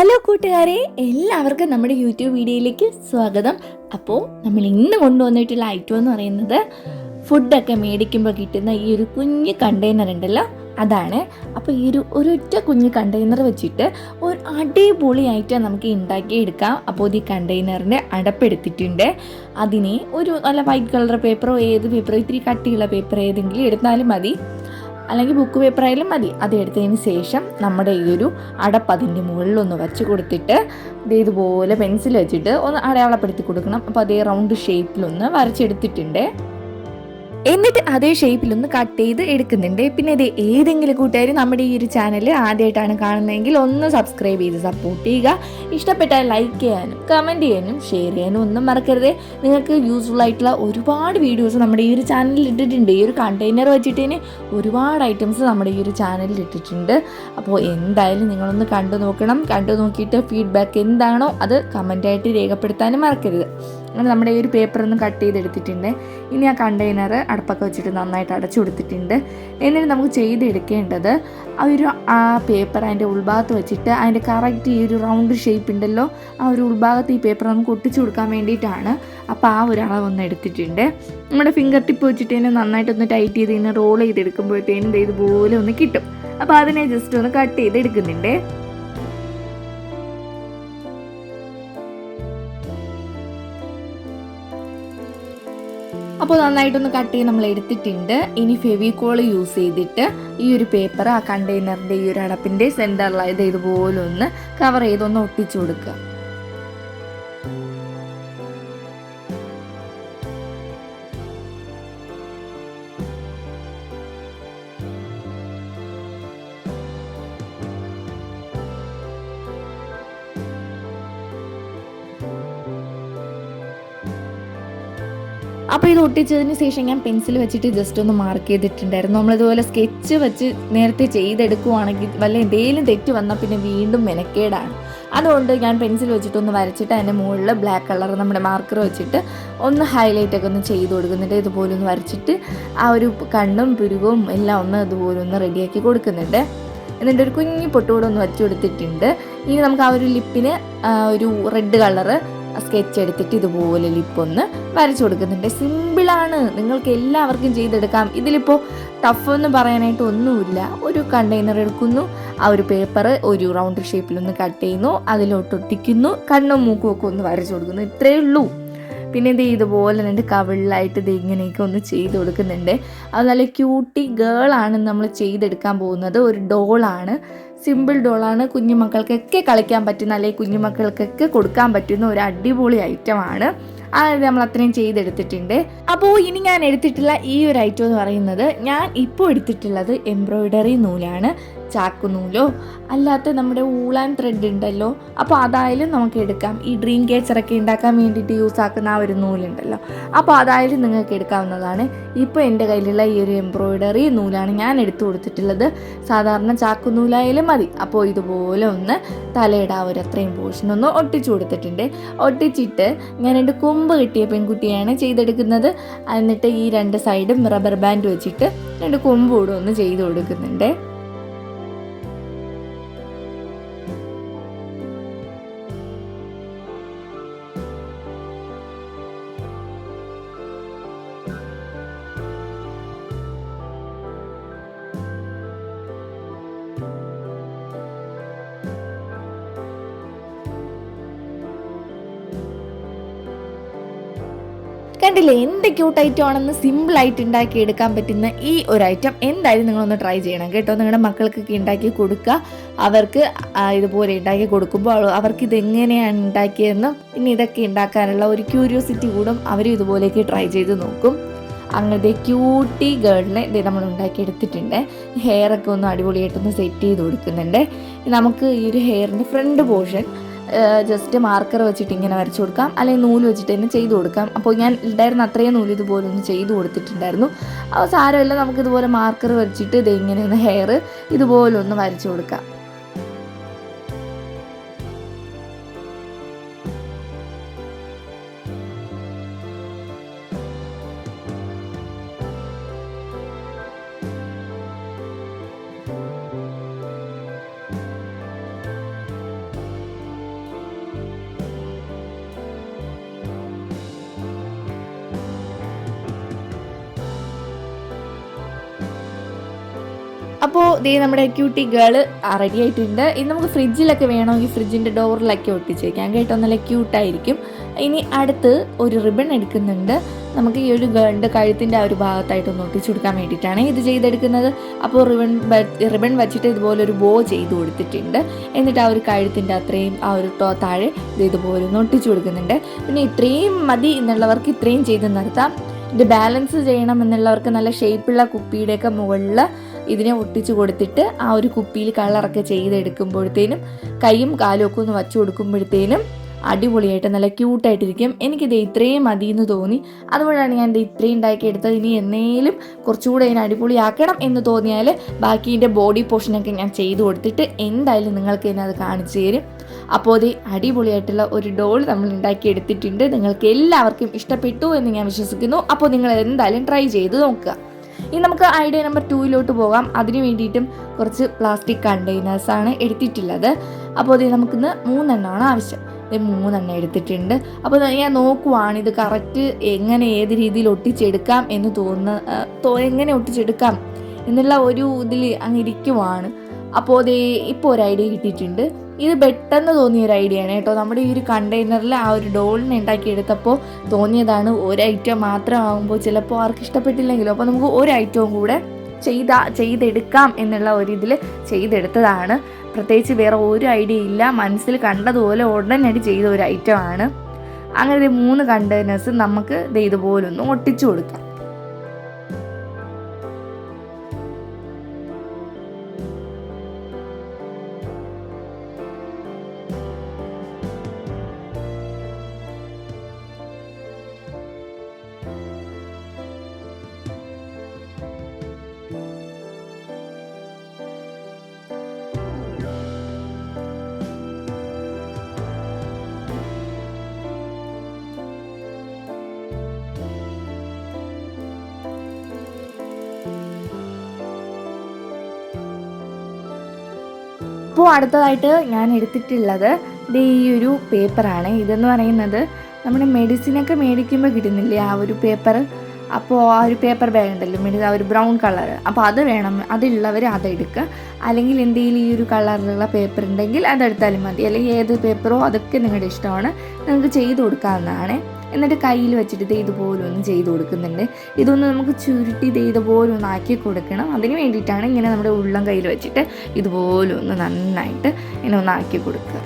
Hello കൂട്ടുകാരെ എല്ലാവർക്കും നമ്മുടെ യൂട്യൂബ് വീഡിയോയിലേക്ക് സ്വാഗതം. അപ്പോൾ നമ്മൾ ഇന്ന് കൊണ്ടുവന്നിട്ടുള്ള ഐറ്റം എന്ന് പറയുന്നത് ഫുഡൊക്കെ മേടിക്കുമ്പോൾ കിട്ടുന്ന ഈ ഒരു കുഞ്ഞ് കണ്ടെയ്നർ ഉണ്ടല്ലോ അതാണ്. അപ്പോൾ ഈ ഒരു ഒരൊറ്റ കുഞ്ഞ് കണ്ടെയ്നർ വെച്ചിട്ട് ഒരു അടിപൊളി അടിപൊളിയായിട്ട് നമുക്ക് ഉണ്ടാക്കിയെടുക്കാം. അപ്പോൾ ഈ കണ്ടെയ്നറിന്റെ അടപ്പെടുത്തിട്ടുണ്ട് അതിനെ ഒരു നല്ല വൈറ്റ് കളർ പേപ്പറോ ഏത് പേപ്പറോ ഇത്തിരി കട്ടിയുള്ള പേപ്പർ ഏതെങ്കിലും എടുത്താലും മതി. അല്ലെങ്കിൽ ബുക്ക് പേപ്പർ ആയാലും മതി. അത് എടുത്തതിന് ശേഷം നമ്മുടെ ഈ ഒരു അടപ്പ് അതിന്റെ മുകളിലൊന്ന് വെച്ച് കൊടുത്തിട്ട് ഇതേതുപോലെ പെൻസിൽ വെച്ചിട്ട് ഒന്ന് അടയാളപ്പെടുത്തി കൊടുക്കണം. അപ്പോൾ അതേ റൗണ്ട് ഷേപ്പിലൊന്ന് വരച്ചെടുത്തിട്ടുണ്ട്. എന്നിട്ട് അതേ ഷേപ്പിലൊന്ന് കട്ട് ചെയ്ത് എടുക്കുന്നുണ്ട്. പിന്നെ ഇത് ഏതെങ്കിലും കൂട്ടുകാർ നമ്മുടെ ഈ ഒരു ചാനൽ ആദ്യമായിട്ടാണ് കാണുന്നതെങ്കിൽ ഒന്ന് സബ്സ്ക്രൈബ് ചെയ്ത് സപ്പോർട്ട് ചെയ്യുക. ഇഷ്ടപ്പെട്ടാൽ ലൈക്ക് ചെയ്യാനും കമന്റ് ചെയ്യാനും ഷെയർ ചെയ്യാനും ഒന്നും മറക്കരുത്. നിങ്ങൾക്ക് യൂസ്ഫുൾ ആയിട്ടുള്ള ഒരുപാട് വീഡിയോസ് നമ്മുടെ ഈ ഒരു ചാനലിൽ ഇട്ടിട്ടുണ്ട്. ഈ ഒരു കണ്ടെയ്നർ വെച്ചിട്ട് തന്നെ ഒരുപാട് ഐറ്റംസ് നമ്മുടെ ഈ ഒരു ചാനലിൽ ഇട്ടിട്ടുണ്ട്. അപ്പോൾ എന്തായാലും നിങ്ങളൊന്ന് കണ്ടു നോക്കണം. കണ്ടു നോക്കിയിട്ട് ഫീഡ്ബാക്ക് എന്താണോ അത് കമന്റായിട്ട് രേഖപ്പെടുത്താനും മറക്കരുത്. അങ്ങനെ നമ്മുടെ ഈ ഒരു പേപ്പർ ഒന്ന് കട്ട് ചെയ്തെടുത്തിട്ടുണ്ട്. ഇനി ആ കണ്ടെയ്നർ അടപ്പൊക്കെ വെച്ചിട്ട് നന്നായിട്ട് അടച്ചു കൊടുത്തിട്ടുണ്ട്. എന്നിട്ട് നമുക്ക് ചെയ്തെടുക്കേണ്ടത് ആ ഒരു ആ പേപ്പർ അതിന്റെ ഉൾഭാഗത്ത് വെച്ചിട്ട് അതിന്റെ കറക്റ്റ് ഈ ഒരു റൗണ്ട് ഷേപ്പ് ഉണ്ടല്ലോ ആ ഒരു ഉൾഭാഗത്ത് ഈ പേപ്പർ നമുക്ക് ഒട്ടിച്ചു കൊടുക്കാൻ വേണ്ടിയിട്ടാണ് അപ്പോൾ ആ ഒരു അളവൊന്ന് എടുത്തിട്ടുണ്ട്. നമ്മുടെ ഫിംഗർ ടിപ്പ് വെച്ചിട്ട് തന്നെ നന്നായിട്ടൊന്ന് ടൈറ്റ് ചെയ്ത് ഇങ്ങനെ റോൾ ചെയ്തെടുക്കുമ്പോഴത്തേനും ഇതുപോലെ ഒന്ന് കിട്ടും. അപ്പോൾ അതിനെ ജസ്റ്റ് ഒന്ന് കട്ട് ചെയ്ത് എടുക്കുന്നുണ്ട് അപ്പോൾ നന്നായിട്ടൊന്ന് കട്ട് ചെയ്ത് നമ്മൾ എടുത്തിട്ടുണ്ട്. ഇനി ഫെവിക്കോൾ യൂസ് ചെയ്തിട്ട് ഈ ഒരു പേപ്പർ ആ കണ്ടെയ്നറിന്റെ ഈ ഒരു അടപ്പിന്റെ സെന്ററിലായത് ഇതുപോലൊന്ന് കവർ ചെയ്തൊന്ന് ഒട്ടിച്ചു കൊടുക്കുക. അപ്പോൾ ഇത് ഒട്ടിച്ചതിന് ശേഷം ഞാൻ പെൻസിൽ വെച്ചിട്ട് ജസ്റ്റ് ഒന്ന് മാർക്ക് ചെയ്തിട്ടുണ്ടായിരുന്നു. നമ്മളിതുപോലെ സ്കെച്ച് വെച്ച് നേരത്തെ ചെയ്തെടുക്കുവാണെങ്കിൽ വല്ല എന്തെങ്കിലും തെറ്റ് വന്നാൽ പിന്നെ വീണ്ടും മെനക്കേടാണ്. അതുകൊണ്ട് ഞാൻ പെൻസിൽ വെച്ചിട്ടൊന്ന് വരച്ചിട്ട് അതിന്റെ മുകളിൽ ബ്ലാക്ക് കളർ നമ്മുടെ മാർക്കർ വെച്ചിട്ട് ഒന്ന് ഹൈലൈറ്റ് ഒക്കെ ഒന്ന് ചെയ്ത് കൊടുക്കുന്നുണ്ട്. ഇതുപോലെ ഒന്ന് വരച്ചിട്ട് ആ ഒരു കണ്ണും പുരുകവും എല്ലാം ഒന്ന് ഇതുപോലെ ഒന്ന് റെഡിയാക്കി കൊടുക്കുന്നുണ്ട്. എന്നിട്ട് ഒരു കുഞ്ഞു പൊട്ടുകൂടെ ഒന്ന് വെച്ച് കൊടുത്തിട്ടുണ്ട്. ഇനി നമുക്ക് ആ ഒരു ലിപ്പിന് ഒരു റെഡ് കളറ് സ്കെച്ച് എടുത്തിട്ട് ഇതുപോലെ ലിപ്പൊന്ന് വരച്ചു കൊടുക്കുന്നുണ്ട്. സിമ്പിളാണ് നിങ്ങൾക്ക് എല്ലാവർക്കും ചെയ്തെടുക്കാം. ഇതിലിപ്പോൾ ടഫ് എന്ന് പറയാനായിട്ട് ഒന്നുമില്ല. ഒരു കണ്ടെയ്നർ എടുക്കുന്നു. ആ ഒരു പേപ്പർ ഒരു റൗണ്ട് ഷേപ്പിലൊന്ന് കട്ട് ചെയ്യുന്നു. അതിലോട്ട് ഒട്ടിക്കുന്നു. കണ്ണും മൂക്കും ഒക്കെ ഒന്ന് വരച്ചു കൊടുക്കുന്നു. ഇത്രയേ ഉള്ളൂ. പിന്നെ ഇത് ഇതുപോലെ രണ്ട് കവിളിലായിട്ട് ഇത് ഇങ്ങനെയൊക്കെ ഒന്ന് ചെയ്ത് കൊടുക്കുന്നുണ്ട്. അത് നല്ല ക്യൂട്ടി ഗേളാണ് നമ്മൾ ചെയ്തെടുക്കാൻ പോകുന്നത്. ഒരു ഡോളാണ് സിമ്പിൾ ഡോളാണ് കുഞ്ഞുമക്കൾക്കൊക്കെ കളിക്കാൻ പറ്റുന്ന അല്ലെങ്കിൽ കുഞ്ഞുമക്കൾക്കൊക്കെ കൊടുക്കാൻ പറ്റുന്ന ഒരു അടിപൊളി ഐറ്റമാണ്. അതായത് നമ്മൾ അത്രയും ചെയ്തെടുത്തിട്ടുണ്ട്. അപ്പോൾ ഇനി ഞാൻ എടുത്തിട്ടുള്ള ഈ ഒരു ഐറ്റം എന്ന് പറയുന്നത് ഞാൻ ഇപ്പോൾ എടുത്തിട്ടുള്ളത് എംബ്രോയിഡറി നൂലാണ്. ചാക്കുനൂലോ? അല്ലാത്ത നമ്മുടെ ഊളാൻ ത്രെഡ് ഉണ്ടല്ലോ. അപ്പോൾ അതായാലും നമുക്ക് എടുക്കാം. ഈ ഡ്രീം കേച്ചറൊക്കെ ഉണ്ടാക്കാൻ വേണ്ടിയിട്ട് യൂസ് ആക്കുന്ന ആ ഒരു നൂലുണ്ടല്ലോ. അപ്പോൾ അതായാലും നിങ്ങൾക്ക് എടുക്കാവുന്നതാണ്. ഇപ്പോൾ എന്റെ കയ്യിലുള്ള ഈ ഒരു എംബ്രോയിഡറി നൂലാണ് ഞാൻ എടുത്തു കൊടുത്തിട്ടുള്ളത്. സാധാരണ ചാക്കുനൂലായാലും മതി. അപ്പോൾ ഇതുപോലെ ഒന്ന് തലയുടെ ആ ഒരു അത്രയും പോർഷൻ ഒന്ന് ഒട്ടിച്ചു കൊടുത്തിട്ടുണ്ട്. ഒട്ടിച്ചിട്ട് ഞാൻ എന്റെ കൊമ്പ് കിട്ടിയ പെൺകുട്ടിയാണ് ചെയ്തെടുക്കുന്നത്. എന്നിട്ട് ഈ രണ്ട് സൈഡും റബ്ബർ ബാൻഡ് വെച്ചിട്ട് രണ്ട് കൊമ്പ് കൂടെ ഒന്ന് ചെയ്ത് കൊടുക്കുന്നുണ്ട്. കണ്ടില്ലേ എന്ത് ക്യൂട്ട് ഐറ്റം ആണെന്ന് സിമ്പിൾ ആയിട്ട് ഉണ്ടാക്കി എടുക്കാൻ പറ്റുന്ന ഈ ഒരു ഐറ്റം എന്തായാലും നിങ്ങളൊന്ന് ട്രൈ ചെയ്യണം കേട്ടോ. നിങ്ങളുടെ മക്കൾക്കൊക്കെ ഉണ്ടാക്കി കൊടുക്കുക. അവർക്ക് ഇതുപോലെ ഉണ്ടാക്കി കൊടുക്കുമ്പോൾ അവർക്ക് ഇത് എങ്ങനെയാണ് ഉണ്ടാക്കിയതെന്നും പിന്നെ ഇതൊക്കെ ഉണ്ടാക്കാനുള്ള ഒരു ക്യൂരിയോസിറ്റി കൂടും. അവരും ഇതുപോലെയൊക്കെ ട്രൈ ചെയ്ത് നോക്കും. അങ്ങനത്തെ ക്യൂട്ടി ഗേളിനെ ഇത് നമ്മൾ ഉണ്ടാക്കിയെടുത്തിട്ടുണ്ട് ഹെയർ ഒക്കെ ഒന്ന് അടിപൊളിയായിട്ടൊന്ന് സെറ്റ് ചെയ്ത് കൊടുക്കുന്നുണ്ട്. നമുക്ക് ഈ ഒരു ഹെയറിന്റെ ഫ്രണ്ട് പോർഷൻ ജസ്റ്റ് മാർക്കർ വെച്ചിട്ട് ഇങ്ങനെ വരച്ചു കൊടുക്കാം. അല്ലെങ്കിൽ നൂൽ വെച്ചിട്ട് തന്നെ ചെയ്തു കൊടുക്കാം. അപ്പോൾ ഞാൻ ഉണ്ടായിരുന്ന അത്രയും നൂൽ ഇതുപോലെ ഒന്ന് ചെയ്തു കൊടുത്തിട്ടുണ്ടായിരുന്നു. അപ്പോൾ സാരമില്ല നമുക്കിതുപോലെ മാർക്കർ വെച്ചിട്ട് ഇത് ഇങ്ങനെ ഒന്ന് ഹെയർ ഇതുപോലെ ഒന്ന് വരച്ചു കൊടുക്കാം. അപ്പോൾ ദേ നമ്മുടെ ക്യൂട്ടി ഗേൾ റെഡി ആയിട്ടുണ്ട്. ഇനി നമുക്ക് ഫ്രിഡ്ജിലൊക്കെ വേണമെങ്കിൽ ഫ്രിഡ്ജിന്റെ ഡോറിലൊക്കെ ഒട്ടിച്ച് വെക്കാം കേട്ടോ നല്ല ക്യൂട്ടായിരിക്കും ഇനി അടുത്ത് ഒരു റിബൺ എടുക്കുന്നുണ്ട്. നമുക്ക് ഈ ഒരു ഗേളിന്റെ കഴുത്തിന്റെ ആ ഒരു ഭാഗത്തായിട്ടൊന്ന് ഒട്ടിച്ചു കൊടുക്കാൻ വേണ്ടിയിട്ടാണ് ഇത് ചെയ്തെടുക്കുന്നത്. അപ്പോൾ റിബൺ റിബൺ വെച്ചിട്ട് ഇതുപോലെ ഒരു ബോ ചെയ്ത് കൊടുത്തിട്ടുണ്ട്. എന്നിട്ട് ആ ഒരു കഴുത്തിന്റെ അത്രയും ആ ഒരു താഴെ ഇത് ഇതുപോലെ ഒന്ന് ഒട്ടിച്ചു കൊടുക്കുന്നുണ്ട്. പിന്നെ ഇത്രയും മതി എന്നുള്ളവർക്ക് ഇത്രയും ചെയ്ത് നിർത്താം. ഇത് ബാലൻസ് ചെയ്യണം എന്നുള്ളവർക്ക് നല്ല ഷേപ്പുള്ള കുപ്പിയുടെയൊക്കെ മുകളിൽ ഇതിനെ ഒട്ടിച്ചു കൊടുത്തിട്ട് ആ ഒരു കുപ്പിയിൽ കളറൊക്കെ ചെയ്തെടുക്കുമ്പോഴത്തേനും കൈയും കാലും ഒക്കെ ഒന്ന് വച്ചു കൊടുക്കുമ്പോഴത്തേനും അടിപൊളിയായിട്ട് നല്ല ക്യൂട്ടായിട്ടിരിക്കും. എനിക്കിത് ഇത്രയും മതി എന്ന് തോന്നി. അതുകൊണ്ടാണ് ഞാൻ ഇത് ഇത്രയും ഉണ്ടാക്കി എടുത്തത്. ഇനി എന്നേലും കുറച്ചുകൂടെ ഇതിനെ അടിപൊളിയാക്കണം എന്ന് തോന്നിയാൽ ബാക്കി ഇതിന്റെ ബോഡി പോർഷനൊക്കെ ഞാൻ ചെയ്തു കൊടുത്തിട്ട് എന്തായാലും നിങ്ങൾക്ക് എന്നെ അത് കാണിച്ചു തരും. അപ്പോൾ അത് അടിപൊളിയായിട്ടുള്ള ഒരു ഡോൾ നമ്മൾ ഉണ്ടാക്കി എടുത്തിട്ടുണ്ട്. നിങ്ങൾക്ക് എല്ലാവർക്കും ഇഷ്ടപ്പെട്ടു എന്ന് ഞാൻ വിശ്വസിക്കുന്നു. അപ്പോൾ നിങ്ങൾ എന്തായാലും ട്രൈ ചെയ്ത് നോക്കുക. ഇനി നമുക്ക് ഐഡിയ നമ്പർ ടൂയിലോട്ട് പോകാം. അതിന് വേണ്ടിയിട്ടും കുറച്ച് പ്ലാസ്റ്റിക് കണ്ടെയ്നേഴ്സാണ് എടുത്തിട്ടുള്ളത്. അപ്പോൾ ഇത് നമുക്കിന്ന് മൂന്നെണ്ണമാണ് ആവശ്യം. മൂന്നെണ്ണം എടുത്തിട്ടുണ്ട്. അപ്പോൾ ഞാൻ നോക്കുവാണ് ഇത് കറക്റ്റ് എങ്ങനെ ഏത് രീതിയിൽ ഒട്ടിച്ചെടുക്കാം എന്ന് തോന്നുന്ന എങ്ങനെ ഒട്ടിച്ചെടുക്കാം എന്നുള്ള ഒരു ഇതിൽ അങ്ങ് ഇരിക്കുവാണ്. അപ്പോൾ അതേ ഇപ്പോൾ ഒരു ഐഡിയ കിട്ടിയിട്ടുണ്ട്. ഇത് പെട്ടെന്ന് തോന്നിയ ഒരു ഐഡിയ ആണ് കേട്ടോ. നമ്മുടെ ഈ ഒരു കണ്ടെയ്നറിൽ ആ ഒരു ഡോളിനെ ഉണ്ടാക്കിയെടുത്തപ്പോൾ തോന്നിയതാണ് ഒരു ഐറ്റം മാത്രമാകുമ്പോൾ ചിലപ്പോൾ ആർക്ക് ഇഷ്ടപ്പെട്ടില്ലെങ്കിലും. അപ്പോൾ നമുക്ക് ഒരു ഐറ്റവും കൂടെ ചെയ്ത ചെയ്തെടുക്കാം എന്നുള്ള ഒരു ഇതിൽ ചെയ്തെടുത്തതാണ്. പ്രത്യേകിച്ച് വേറെ ഒരു ഐഡിയ ഇല്ല. മനസ്സിൽ കണ്ടതുപോലെ ഉടനടി ചെയ്ത ഒരു ഐറ്റമാണ് അങ്ങനെ മൂന്ന് കണ്ടെയ്നേഴ്സ് നമുക്ക് ഇതുപോലൊന്ന് ഒട്ടിച്ചു കൊടുക്കാം. ഇപ്പോൾ അടുത്തതായിട്ട് ഞാൻ എടുത്തിട്ടുള്ളത് ഈ ഒരു പേപ്പറാണ്. ഇതെന്ന് പറയുന്നത് നമ്മുടെ മെഡിസിനൊക്കെ മേടിക്കുമ്പോൾ കിട്ടുന്നില്ലേ ആ ഒരു പേപ്പർ? അപ്പോൾ ആ ഒരു പേപ്പർ ബാഗ് ഉണ്ടല്ലോ മെഡിസിൻ ആ ഒരു ബ്രൗൺ കളർ. അപ്പോൾ അത് വേണം. അതുള്ളവർ അതെടുക്കുക അല്ലെങ്കിൽ എന്തെങ്കിലും ഈ ഒരു കളറിലുള്ള പേപ്പർ ഉണ്ടെങ്കിൽ അതെടുത്താലും മതി. അല്ലെങ്കിൽ ഏത് പേപ്പറോ അതൊക്കെ നിങ്ങളുടെ ഇഷ്ടമാണ്. നിങ്ങൾക്ക് ചെയ്ത് കൊടുക്കാവുന്നതാണ്. എന്നിട്ട് കയ്യിൽ വെച്ചിട്ട് ദേ ഇതുപോലെ ഒന്ന് ചെയ്ത് കൊടുക്കുന്നുണ്ട്. ഇതൊന്ന് നമുക്ക് ചുരുട്ടി ദേ ഇതുപോലെ ഒന്ന് ആക്കി കൊടുക്കണം. അതിന് വേണ്ടിയിട്ടാണ് ഇങ്ങനെ നമ്മുടെ ഉള്ളം കയ്യിൽ വെച്ചിട്ട് ഇതുപോലെ ഒന്ന് നന്നായിട്ട് ഇങ്ങനെ ഒന്ന് ആക്കി കൊടുക്കുക.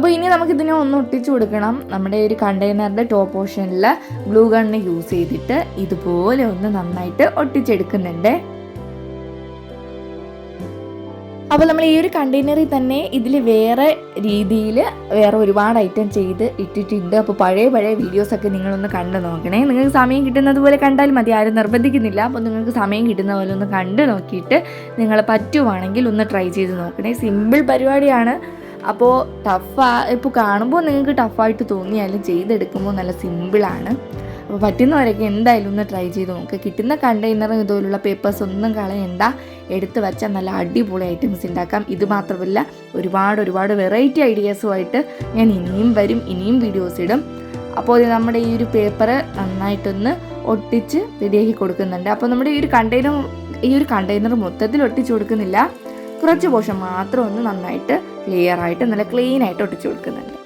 അപ്പോൾ ഇനി നമുക്ക് ഇതിനെ ഒന്ന് ഒട്ടിച്ചു കൊടുക്കണം. നമ്മുടെ ഒരു കണ്ടെയ്നറിന്റെ ടോപ്പ് പോർഷനിൽ ഗ്ലൂ ഗണ്ണ് യൂസ് ചെയ്തിട്ട് ഇതുപോലെ ഒന്ന് നന്നായിട്ട് ഒട്ടിച്ചെടുക്കുന്നുണ്ട്. അപ്പോൾ നമ്മൾ ഈ ഒരു കണ്ടെയ്നറിൽ തന്നെ ഇതിൽ വേറെ രീതിയിൽ വേറെ ഒരുപാട് ഐറ്റം ചെയ്ത് ഇട്ടിട്ടുണ്ട്. അപ്പോൾ പഴയ പഴയ വീഡിയോസൊക്കെ നിങ്ങളൊന്ന് കണ്ടു നോക്കണേ. നിങ്ങൾക്ക് സമയം കിട്ടുന്നത് പോലെ കണ്ടാൽ മതി. ആരും നിർബന്ധിക്കുന്നില്ല. അപ്പോൾ നിങ്ങൾക്ക് സമയം കിട്ടുന്ന പോലെ ഒന്ന് കണ്ടു നോക്കിയിട്ട് നിങ്ങൾ പറ്റുവാണെങ്കിൽ ഒന്ന് ട്രൈ ചെയ്ത് നോക്കണേ. സിമ്പിൾ പരിപാടിയാണ്. അപ്പോൾ ടഫാ ഇപ്പോൾ കാണുമ്പോൾ നിങ്ങൾക്ക് ടഫായിട്ട് തോന്നിയാലും ചെയ്തെടുക്കുമ്പോൾ നല്ല സിമ്പിളാണ്. അപ്പോൾ പറ്റുന്നവരൊക്കെ എന്തായാലും ഒന്ന് ട്രൈ ചെയ്ത് നോക്കുക കിട്ടുന്ന കണ്ടെയ്നറും ഇതുപോലുള്ള പേപ്പേഴ്സ് ഒന്നും കളയണ്ട. എടുത്ത് വെച്ചാൽ നല്ല അടിപൊളി ഐറ്റംസ് ഉണ്ടാക്കാം ഇത് മാത്രമല്ല ഒരുപാട് ഒരുപാട് വെറൈറ്റി ഐഡിയാസുമായിട്ട് ഞാൻ ഇനിയും വരും ഇനിയും വീഡിയോസ് ഇടും. അപ്പോൾ നമ്മുടെ ഈ ഒരു പേപ്പർ നന്നായിട്ടൊന്ന് ഒട്ടിച്ച് റെഡിയാക്കി കൊടുക്കുന്നുണ്ട്. അപ്പോൾ നമ്മുടെ ഈ ഒരു കണ്ടെയ്നർ ഈ ഒരു കണ്ടെയ്നർ മൊത്തത്തിൽ ഒട്ടിച്ച് കൊടുക്കുന്നില്ല. കുറച്ച് പോർഷൻ മാത്രം ഒന്ന് നന്നായിട്ട് ക്ലിയർ ആയിട്ട് നല്ല ക്ലീൻ ആയിട്ട് ഒട്ടിച്ചു കൊടുക്കുന്നുണ്ട്.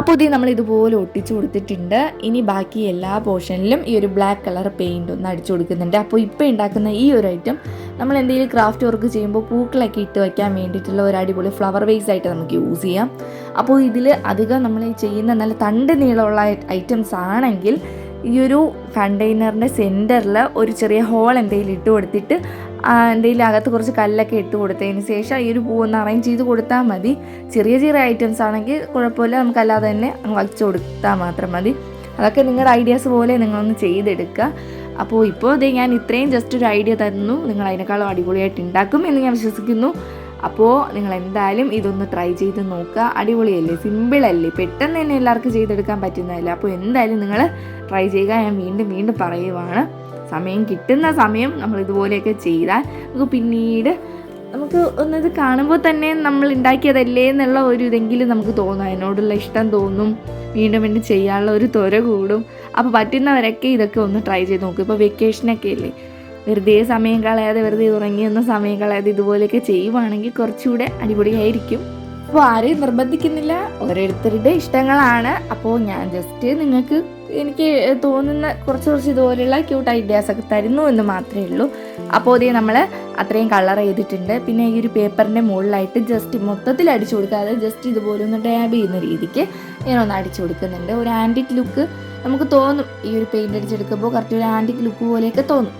അപ്പോൾ ഇത് നമ്മൾ ഇതുപോലെ ഒട്ടിച്ചു കൊടുത്തിട്ടുണ്ട്. ഇനി ബാക്കി എല്ലാ പോർഷനിലും ഈ ഒരു ബ്ലാക്ക് കളർ പെയിന്റ് ഒന്ന് അടിച്ചു കൊടുക്കുന്നുണ്ട്. അപ്പോൾ ഇപ്പോൾ ഉണ്ടാക്കുന്ന ഈ ഒരു ഐറ്റം നമ്മൾ എന്തെങ്കിലും ക്രാഫ്റ്റ് വർക്ക് ചെയ്യുമ്പോൾ പൂക്കളൊക്കെ ഇട്ട് വയ്ക്കാൻ വേണ്ടിയിട്ടുള്ള ഒരു അടിപൊളി ഫ്ലവർ വേസ് ആയിട്ട് നമുക്ക് യൂസ് ചെയ്യാം. അപ്പോൾ ഇതിൽ അധികം നമ്മൾ ചെയ്യുന്ന നല്ല തണ്ട് നീളമുള്ള ഐറ്റംസ് ആണെങ്കിൽ ഈ ഒരു കണ്ടെയ്നറിന്റെ സെന്ററിൽ ഒരു ചെറിയ ഹോൾ എന്തെങ്കിലും ഇട്ട് കൊടുത്തിട്ട് എന്തെങ്കിലും അകത്ത് കുറച്ച് കല്ലൊക്കെ ഇട്ട് കൊടുത്തതിന് ശേഷം ഈ ഒരു പൂവൊന്ന് അറേഞ്ച് ചെയ്ത് കൊടുത്താൽ മതി. ചെറിയ ചെറിയ ഐറ്റംസ് ആണെങ്കിൽ കുഴപ്പമില്ല. നമുക്കല്ലാതെ തന്നെ വലിച്ചു കൊടുത്താൽ മാത്രം മതി. അതൊക്കെ നിങ്ങളുടെ ഐഡിയാസ് പോലെ നിങ്ങളൊന്ന് ചെയ്തെടുക്കുക. അപ്പോൾ ഇപ്പോൾ ഇത് ഞാൻ ഇത്രയും ജസ്റ്റ് ഒരു ഐഡിയ തരുന്നു നിങ്ങൾ അതിനേക്കാളും അടിപൊളിയായിട്ട് ഉണ്ടാക്കും എന്ന് ഞാൻ വിശ്വസിക്കുന്നു. അപ്പോൾ നിങ്ങൾ എന്തായാലും ഇതൊന്ന് ട്രൈ ചെയ്ത് നോക്കുക. അടിപൊളിയല്ലേ? സിമ്പിളല്ലേ പെട്ടെന്ന് തന്നെ എല്ലാവർക്കും ചെയ്തെടുക്കാൻ പറ്റുന്നതല്ലേ? അപ്പോൾ എന്തായാലും നിങ്ങൾ ട്രൈ ചെയ്യുക. ഞാൻ വീണ്ടും വീണ്ടും പറയുവാണ്. സമയം കിട്ടുന്ന സമയം നമ്മൾ ഇതുപോലെയൊക്കെ ചെയ്താൽ നമുക്ക് പിന്നീട് നമുക്ക് ഒന്നത് കാണുമ്പോൾ തന്നെ നമ്മൾ ഉണ്ടാക്കിയതല്ലേ എന്നുള്ള ഒരു ഇതെങ്കിലും നമുക്ക് തോന്നും. അതിനോടുള്ള ഇഷ്ടം തോന്നും. വീണ്ടും വീണ്ടും ചെയ്യാനുള്ള ഒരു ത്വര കൂടും. അപ്പോൾ പറ്റുന്നവരൊക്കെ ഇതൊക്കെ ഒന്ന് ട്രൈ ചെയ്ത് നോക്കും. ഇപ്പോൾ വെക്കേഷനൊക്കെ അല്ലേ? വെറുതെ സമയം കളയാതെ വെറുതെ ഉറങ്ങിയൊന്നും സമയം കളയാതെ ഇതുപോലെയൊക്കെ ചെയ്യുവാണെങ്കിൽ കുറച്ചുകൂടെ അടിപൊളിയായിരിക്കും. അപ്പോൾ ആരെയും നിർബന്ധിക്കുന്നില്ല. ഓരോരുത്തരുടെ ഇഷ്ടങ്ങളാണ്. അപ്പോൾ ഞാൻ ജസ്റ്റ് നിങ്ങൾക്ക് എനിക്ക് തോന്നുന്ന കുറച്ച് കുറച്ച് ഇതുപോലെയുള്ള ക്യൂട്ട് ഐഡിയാസ് ഒക്കെ തരുന്നു എന്ന് മാത്രമേ ഉള്ളൂ. അപ്പോൾ ഇതേ നമ്മൾ അത്രയും കളർ ചെയ്തിട്ടുണ്ട്. പിന്നെ ഈ ഒരു പേപ്പറിന്റെ മുകളിലായിട്ട് ജസ്റ്റ് മൊത്തത്തിൽ അടിച്ചു കൊടുക്കാതെ ജസ്റ്റ് ഇതുപോലെ ഒന്ന് ഡാബ് ചെയ്യുന്ന രീതിക്ക് ഞാൻ ഒന്ന് അടിച്ചു കൊടുക്കുന്നുണ്ട്. ഒരു ആന്റിക് ലുക്ക് നമുക്ക് തോന്നും. ഈ ഒരു പെയിന്റ് അടിച്ചെടുക്കുമ്പോൾ കറക്റ്റ് ഒരു ആന്റിക് ലുക്ക് പോലെയൊക്കെ തോന്നും.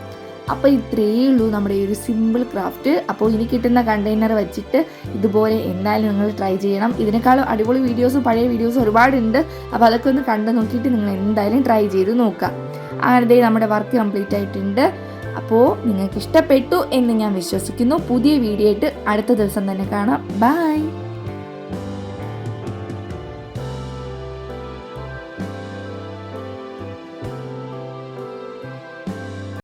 അപ്പോൾ ഇത്രയേ ഉള്ളൂ നമ്മുടെ ഈ ഒരു സിമ്പിൾ ക്രാഫ്റ്റ് അപ്പോൾ ഇനി കിട്ടുന്ന കണ്ടെയ്നർ വെച്ചിട്ട് ഇതുപോലെ എന്തായാലും നിങ്ങൾ ട്രൈ ചെയ്യണം. ഇതിനേക്കാളും അടിപൊളി വീഡിയോസ് പഴയ വീഡിയോസും ഒരുപാടുണ്ട്. അപ്പോൾ അതൊക്കെ ഒന്ന് കണ്ടു നോക്കിയിട്ട് നിങ്ങൾ എന്തായാലും ട്രൈ ചെയ്ത് നോക്കാം അങ്ങനെ നമ്മുടെ വർക്ക് കംപ്ലീറ്റ് ആയിട്ടുണ്ട്. അപ്പോൾ നിങ്ങൾക്ക് ഇഷ്ടപ്പെട്ടു എന്ന് ഞാൻ വിശ്വസിക്കുന്നു. പുതിയ വീഡിയോ ആയിട്ട് അടുത്ത ദിവസം തന്നെ കാണാം. ബൈ